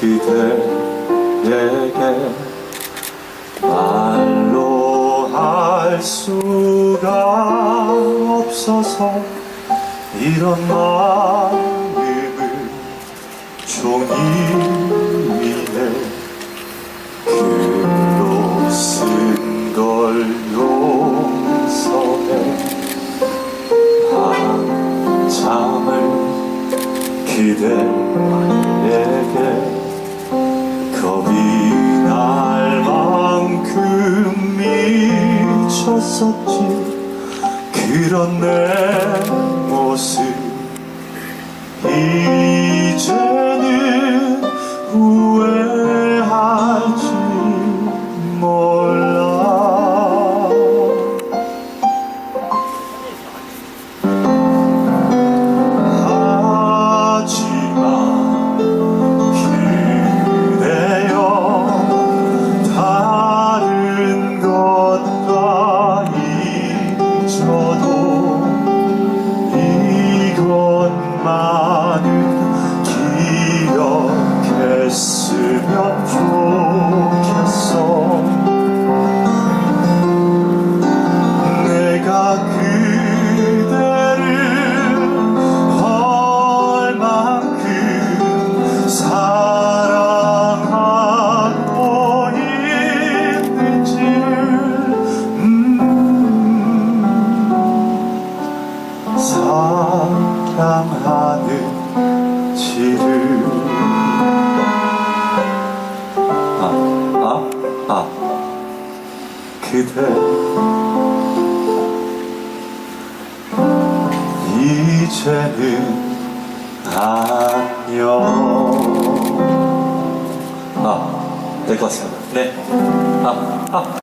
그대에게 말로 할 수가 없어서 이런 마음을 종이 위에 글로 쓴 걸 용서해 한참을 그대 미쳤었지. 그런 내 모습 기억했으면 좋겠어. 내가 그대를 얼만큼 사랑하고 있는지. 음, 사랑하는 지를 아. 그대. 이제는 안녕 아, 될것 같습니다. 네. 아, 아.